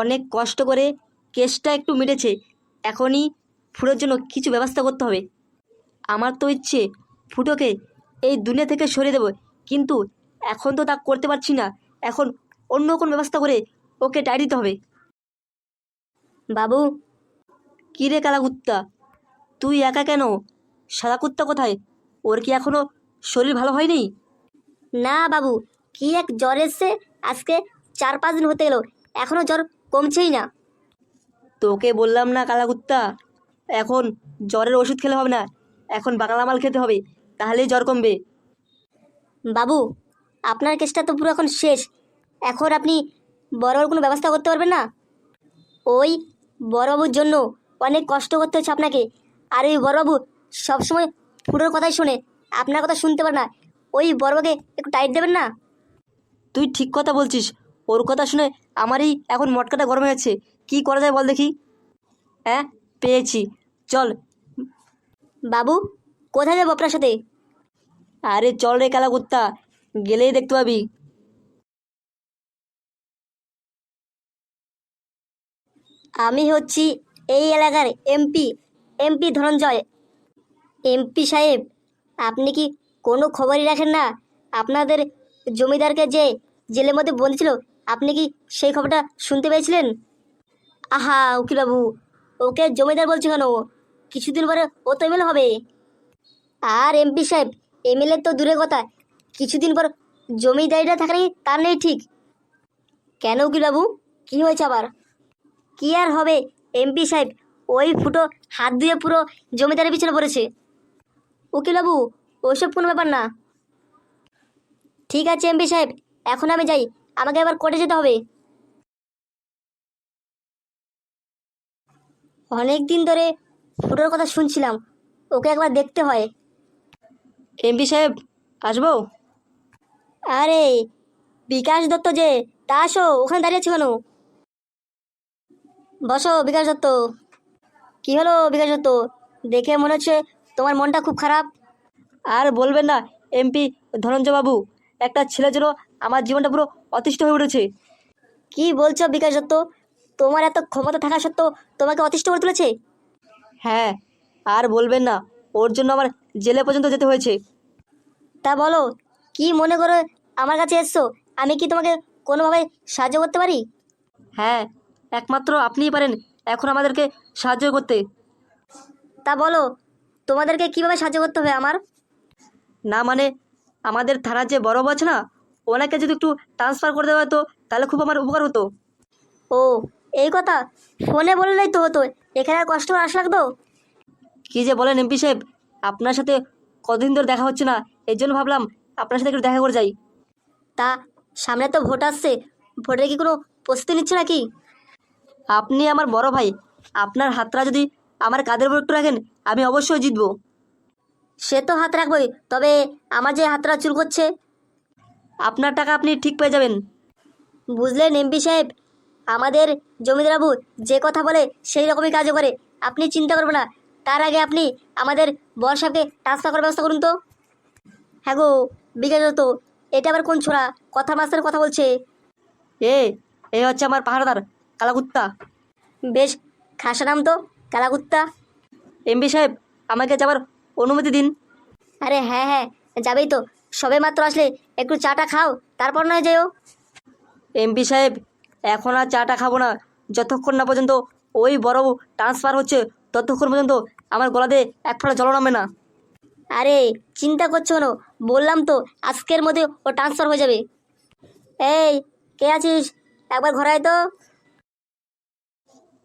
অনেক কষ্ট করে কেসটা একটু মিটেছে। এখনই ফুটোর জন্য কিছু ব্যবস্থা করতে হবে। আমার তো ইচ্ছে ফুটোকে এই দুনিয়া থেকে সরিয়ে দেবো, কিন্তু এখন তো তা করতে পারছি না। এখন অন্য কোনো ব্যবস্থা করে ওকে টাই দিতে হবে। বাবু, কী রে কালা কুত্তা? তুই একা কেন? সাদা কুত্তা কোথায়? ওর কি এখনও শরীর ভালো হয়নি? না বাবু, কি এক জ্বর এসছে? আজকে চার পাঁচ দিন হতে গেল এখনও জ্বর কমছেই না। তোকে বললাম না কালা কুত্তা এখন জ্বরের ওষুধ খেলে হবে না। এখন বাংলা মাল খেতে হবে তাহলেই জ্বর কমবে। বাবু আপনার কেসটা তো পুরো এখন শেষ। এখন আপনি বড়বাবুর কোনো ব্যবস্থা করতে পারবেন না? ওই বড়বাবুর জন্য অনেক কষ্ট করতে হচ্ছে আপনাকে। আর ওই বড়বাবু সবসময় ফুটোর কথাই শোনে। আপনার কথা শুনতে পারে না। ওই বড়বাবুকে একটু টাইট দেবেন না? তুই ঠিক কথা বলছিস। ওর কথা শুনে আমারই এখন মটকাটা গরম হয়ে যাচ্ছে। কী করা যায় বল দেখি। হ্যাঁ পেয়েছি। চল। বাবু, কোথায় যাব আপনার সাথে? আরে চল রে কালা কুত্তা, গেলেই দেখতে পাবি। আমি হচ্ছি এই এলাকার এমপি এমপি ধনঞ্জয়। এমপি সাহেব, আপনি কি কোনো খবরই রাখেন না? আপনাদের জমিদারকে যে জেলের মধ্যে বন্দি ছিল আপনি কি সেই খবরটা শুনতে পেয়েছিলেন? আহা উকিলবাবু ওকে জমিদার বলছে কেন? কিছুদিন পরে ও তো এমএলএ হবে। আর এমপি সাহেব এমএলএ তো দূরের কথা। কিছুদিন পর জমিদারিটা থাকা নেই তার নেই ঠিক। কেন উকিলবাবু কী হয়েছে আবার? কি আর হবে? এমপি সাহেব, ওই ফুটো হাত দিয়ে পুরো জমিদারের পিছনে পড়েছে। উকিলবাবু ওসব কোনো ব্যাপার না। ঠিক আছে এমপি সাহেব, এখন আমি যাই। আমাকে এবার কোর্টে যেতে হবে। অনেক দিন ধরে ফুটোর কথা শুনছিলাম। ওকে একবার দেখতে হয়। এমপি সাহেব আসব? আরে বিকাশ দত্ত যে তা আসো ওখানে দাঁড়িয়ে আছো কেন? বসো বিকাশ দত্ত। কি হলো বিকাশ দত্ত? দেখে মনে হচ্ছে তোমার মনটা খুব খারাপ। আর বলবেন না এমপি ধনঞ্জয় বাবু একটা ছেলের জন্য আমার জীবনটা পুরো অতিষ্ঠ হয়ে উঠেছে। কি বলছো বিকাশ দত্ত? তোমার এত ক্ষমতা থাকা সত্ত্বেও তোমাকে অতিষ্ঠ করে তুলেছে? হ্যাঁ আর বলবেন না ওর জন্য আমার জেলে পর্যন্ত যেতে হয়েছে। তা বলো কি মনে করে আমার কাছে এসছো? আমি কি তোমাকে কোনোভাবে সাহায্য করতে পারি? হ্যাঁ একমাত্র আপনিই পারেন এখন আমাদেরকে সাহায্য করতে। তা বলো তোমাদেরকে কীভাবে সাহায্য করতে হবে আমার? না মানে আমাদের থানার যে বড় আছে না ওনাকে যদি একটু ট্রান্সফার করে দেওয়া হতো তাহলে খুব আমার উপকার হতো। ও এই কথা? ফোনে বললেই তো হতো। এখানে আর কষ্ট আস লাগতো? কী যে বলেন এমপি সাহেব আপনার সাথে কতদিন ধরে দেখা হচ্ছে না এই জন্য ভাবলাম আপনার সাথে একটু দেখা করে যাই। তা সামনে তো ভোট আসছে। ভোটের কি কোনো প্রস্তুতি নিচ্ছে নাকি? আপনি আমার বড় ভাই আপনার হাতটা যদি আমার কাদের উপর একটু রাখেন আমি অবশ্যই জিতবো। সে তো হাত রাখবই তবে আমার যে হাতটা চুল করছে আপনার টাকা আপনি ঠিক পেয়ে যাবেন। বুঝলেন এমপি সাহেব? আমাদের জমিদারবাবু যে কথা বলে সেই রকমই কাজও করে। আপনি চিন্তা করবেন না, তার আগে আপনি আমাদের বর সাহেবকে ট্রান্সফার করার ব্যবস্থা করুন তো। হ্যাঁ গো বিকাশ তো। এটা আবার কোন ছোড়া? কথা মাস্টার কথা বলছে। এ এ হচ্ছে আমার পাহাড়দার কালাকুত্তা। বেশ, খাসা নাম তো, কালাকুত্তা। এমপি সাহেব, আমাকে যাবার অনুমতি দিন। আরে হ্যাঁ হ্যাঁ যাবেই তো। সবে মাত্র আসলে একটু চাটা খাও তারপর নয় যেও। এমপি সাহেব এখন আর চাটা খাব না। যতক্ষণ না পর্যন্ত ওই বড় ট্রান্সফার হচ্ছে ততক্ষণ পর্যন্ত আমার গলাতে এক ফোঁটা জল নামে না। আরে চিন্তা করছ কেন? বললাম তো আজকের মধ্যে ও ট্রান্সফার হয়ে যাবে। এই কে আছিস? একবার ঘরে আয় তো।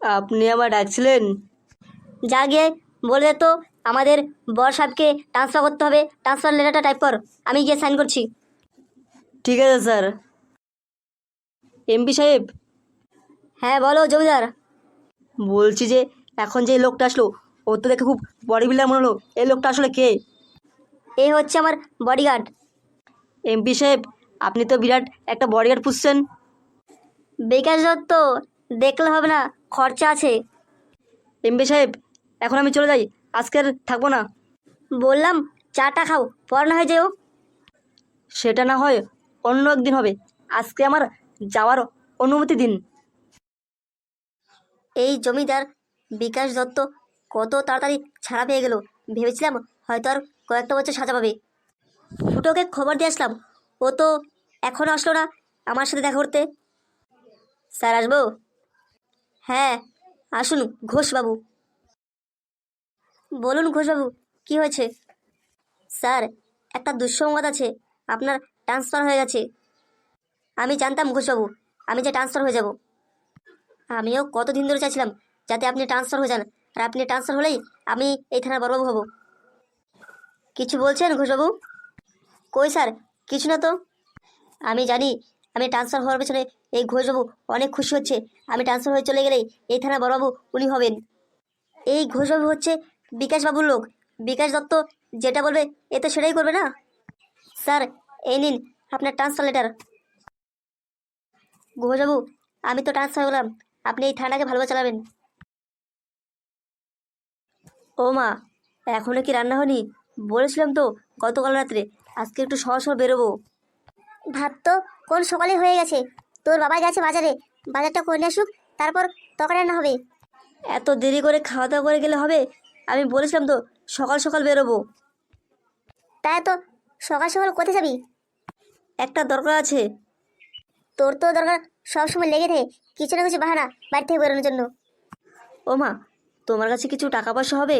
আপনি আমার ডাকছিলেন? যা গিয়ে বলে তো। আমাদের বর সাহেবকে ট্রান্সফার করতে হবে। ট্রান্সফার লেটারটা টাইপ কর। আমি গিয়ে সাইন করছি। ঠিক আছে স্যার। এমপি সাহেব? হ্যাঁ বলো জমিদার। বলছি যে এখন যে লোকটা আসলো ও তো দেখে খুব বডি বিল্ডার মনে হলো। এই লোকটা আসলে কে? এ হচ্ছে আমার বডিগার্ড এমপি সাহেব আপনি তো বিরাট একটা বডিগার্ড পুষছেন। বিকাশ দত্ত দেখলে হবে না খরচা আছে। এমপি সাহেব এখন আমি চলে যাই। আজকের থাকব না। বললাম, চাটা খাও, পর না হয়ে যেও। সেটা না হয় অন্য একদিন হবে। আজকে আমার যাওয়ার অনুমতি দিন। এই জমিদার বিকাশ দত্ত কত তাড়াতাড়ি ছাড়া পেয়ে গেল। ভেবেছিলাম হয়তো আর কয়েকটা বছর সাজা পাবে। ফুটোকে খবর দিয়ে আসলাম। ও তো এখনও আসলো না আমার সাথে দেখা করতে। স্যার, আসব? হ্যাঁ আসুন ঘোষবাবু বলুন ঘোষবাবু, কি হয়েছে? স্যার, একটা দুঃসংবাদ আছে, আপনার ট্রান্সফার হয়ে গেছে। আমি জানতাম ঘোষবাবু, আমি যে ট্রান্সফার হয়ে যাব। আমিও কতদিন ধরে চাইছিলাম যাতে আপনি ট্রান্সফার হয়ে যান, আর আপনি ট্রান্সফার হলেই আমি এই থানার বড়বাবু হব। কিছু বলছেন ঘোষবাবু? কই স্যার, কিছু না তো। আমি জানি, আমি ট্রান্সফার হওয়ার পেছনে এই ঘোষবাবু অনেক খুশি হচ্ছে। আমি ট্রান্সফার হয়ে চলে গেলেই এই থানার বড়বাবু উনি হবেন। এই ঘোষবাবু হচ্ছে বিকাশবাবুর লোক। বিকাশ দত্ত যেটা বলবে এ তো সেটাই করবে না? স্যার এই নিন আপনার ট্রান্সফার লেটার ঘোষবাবু আমি তো ট্রান্সফার হলাম। আপনি এই থানাকে ভালোভাবে চালাবেন। ও মা এখনও কি রান্না হয়নি? বলেছিলাম তো গতকাল রাত্রে। আজকে একটু সহজ সহ বেরোবো। ভাত তো কোন সকালে হয়ে গেছে। তোর বাবা গেছে বাজারে। বাজারটা করে নিয়ে আসুক তারপর তরকারি রান্না হবে। এত দেরি করে খাওয়া দাওয়া করে গেলে হবে? আমি বলেছিলাম তো সকাল সকাল বেরোবো। তাই তো সকাল সকাল কোথায় যাবি? একটা দরকার আছে। তোর তো দরকার সবসময় লেগে থাকে কিছু না কিছু বাহানা বাড়ি থেকে বেরোনোর জন্য। ও মা তোমার কাছে কিছু টাকা পয়সা হবে?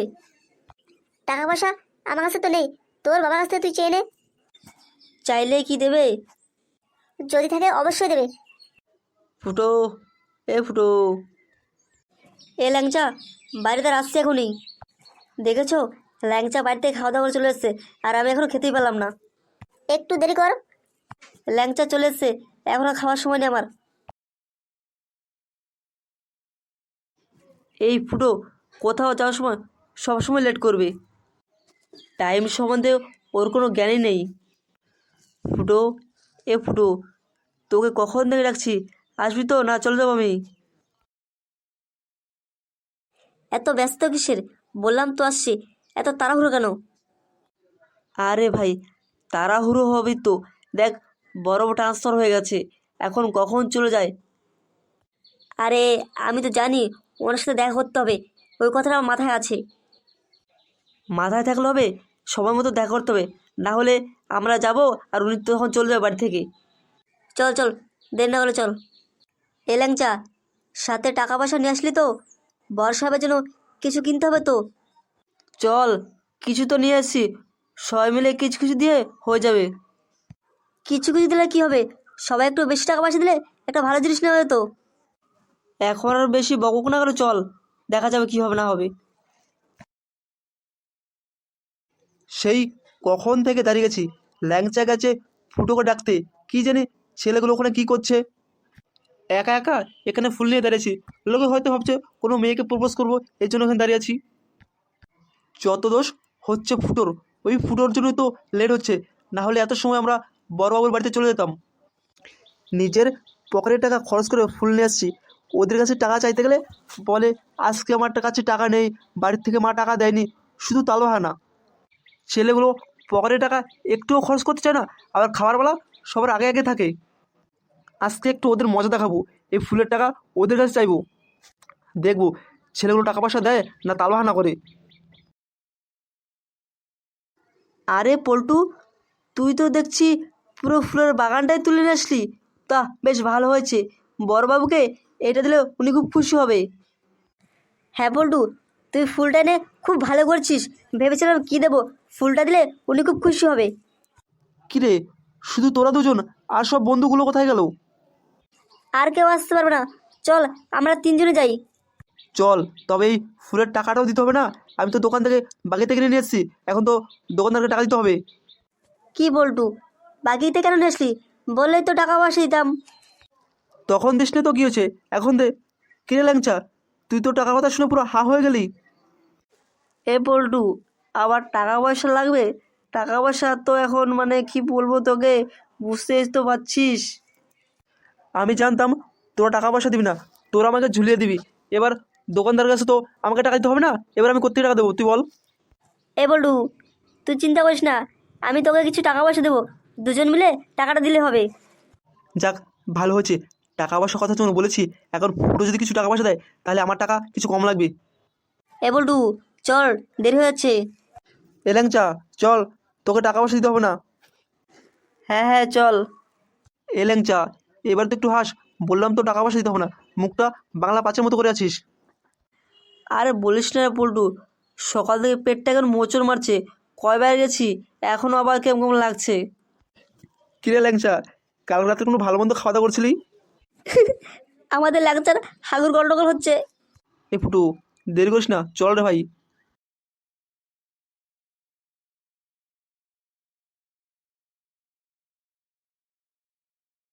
টাকা পয়সা আমার কাছে তো নেই তোর বাবার কাছ থেকে তুই চেয়ে নে। চাইলে কি দেবে? যদি থাকে অবশ্যই দেবে। ফুটো এ ফুটো। এ ল্যাংচা বাড়িতে আসছে এখনই। দেখেছ? ল্যাংচা বাড়িতে খাওয়া দাওয়া করে চলে এসছে আর আমি এখনও খেতেই পেলাম না। একটু দেরি কর। ল্যাংচা চলে এসছে এখনও খাওয়ার সময় নেই আমার। এই ফুটো কোথাও যাওয়ার সময় সবসময় লেট করবে। টাইম সম্বন্ধে ওর কোনো জ্ঞানই নেই। ফুটো এ ফুটো তোকে কখন দেখে রাখছি আসবি তো? না চলে যাব আমি। এত ব্যস্ত কিসের? বললাম তো আসছি। এত তাড়াহুড়ো কেন? আরে ভাই তাড়াহুড়ো হবেই তো। দেখ বড় ট্রান্সফার হয়ে গেছে। এখন কখন চলে যায়? আরে আমি তো জানি ওনার সাথে দেখা করতে হবে। ওই কথাটা আমার মাথায় আছে। মাথায় থাকলে হবে? সময় মতো দেখা করতে হবে। না হলে আমরা যাব আর উনি তো তখন চলে যাবে বাড়ি থেকে। চল চল দেন না করে চল। এ ল্যাংচা সাথে টাকা পয়সা নিয়ে আসলি তো? বর সাহেবের জন্য কিছু কিনতে হবে তো? চল কিছু তো নিয়ে আসি। সবাই মিলে কিছু কিছু দিয়ে হয়ে যাবে। কিছু কিছু দিলে কি হবে? সবাই একটু বেশি টাকা পয়সা দিলে একটা ভালো জিনিস নেওয়া যেত। এখন আর বেশি বকুক না করে চল। দেখা যাবে কী হবে না হবে। সেই কখন থেকে দাঁড়িয়ে গেছি? ল্যাংচা গেছে ফুটোকে ডাকতে। কি জানি ছেলেগুলো ওখানে কি করছে? একা একা এখানে ফুল নিয়ে দাঁড়িয়েছি লোকে হয়তো ভাবছে কোনো মেয়েকে প্রপোজ করব এই জন্য এখানে দাঁড়িয়ে আছি। যত দোষ হচ্ছে ফুটোর, ওই ফুটোর জন্যই তো লেট হচ্ছে। না হলে এত সময় আমরা বড়বাবুর বাড়িতে চলে যেতাম। নিজের পকেটের টাকা খরচ করে ফুল নিয়ে আসছি। ওদের কাছে টাকা চাইতে গেলে বলে, আজকে আমার কাছে টাকা নেই বাড়ির থেকে মা টাকা দেয়নি, শুধু তালো হয় না ছেলেগুলো পকেটে টাকা একটুও খরচ করতে চায় না, আবার খাবারবেলা সবার আগে আগে থাকে। আজকে একটু ওদের মজা দেখাবো। এই ফুলের টাকা ওদের কাছে চাইব। দেখব ছেলেগুলো টাকা পয়সা দেয় না তালবাহানা করে? আরে পল্টু তুই তো দেখছি পুরো ফুলের বাগানটাই তুলে নিয়ে আসলি। তা বেশ ভালো হয়েছে। বড়বাবুকে এটা দিলে উনি খুব খুশি হবে। হ্যাঁ পল্টু তুই ফুলটা এনে খুব ভালো করছিস। ভেবেছিলাম কি দেবো ফুলটা দিলে উনি খুব খুশি হবে। কিরে শুধু তোরা দুজন আর সব বন্ধুগুলো কোথায় গেল? আর কেউ আসতে পারবে না। চল আমরা তিনজনে যাই। চল তবে এই ফুলের টাকাটাও দিতে হবে না। আমি তো দোকান থেকে বাকিতে কিনে নিয়ে এসেছি। এখন তো দোকানদারকে টাকা দিতে হবে। কি বলটু বাকিতে কেন নিয়ে আসলি? বললেই তো টাকা পয়সা দিতাম। তখন দিস তো কী হয়েছে? এখন দে। কিনে ল্যাংচা তুই তো টাকার কথা শুনে পুরো হা হয়ে গেলি। এ পল্টু আবার টাকা পয়সা লাগবে? টাকা পয়সা তো এখন মানে কি বলব তোকে? বুঝতেই তো পারছিস। আমি জানতাম তোরা টাকা পয়সা দিবি না তোরা আমাকে ঝুলিয়ে দিবি। এবার দোকানদার কাছে তো আমাকে টাকা দিতে হবে না এবার আমি কোথেকে টাকা দেবো তুই বল। এ বল্টু তুই চিন্তা করিস না আমি তোকে কিছু টাকা পয়সা দেবো দুজন মিলে টাকাটা দিলে হবে। যাক ভালো হয়েছে টাকা পয়সার কথা যখন বলেছি এখন ফুটো যদি কিছু টাকা পয়সা দেয় তাহলে আমার টাকা কিছু কম লাগবে। এ বল্টু চল দেরি হয়ে যাচ্ছে। এ ল্যাংচা চল তোকে টাকা পয়সা দিতে হবে না। হ্যাঁ হ্যাঁ চল। এ ল্যাংচা এবার তো একটু হাস। বললাম তো টাকা পয়সা দিতে হবে না। মুখটা বাংলা পাঁচের মতো করে আছিস। আরে বলিস না পল্টু সকাল থেকে পেটটা এখন মোচড় মারছে। কয়বার গেছি এখনও আবার কেমন কেমন লাগছে। কিরে ল্যাংচা কাল রাতে কোনো ভালো মন্দ খাওয়া দাওয়া করছিলি? আমাদের লাগছে হাগুর গন্ডগোল হচ্ছে। এ ফুটু দেরি করিস না চল রে ভাই।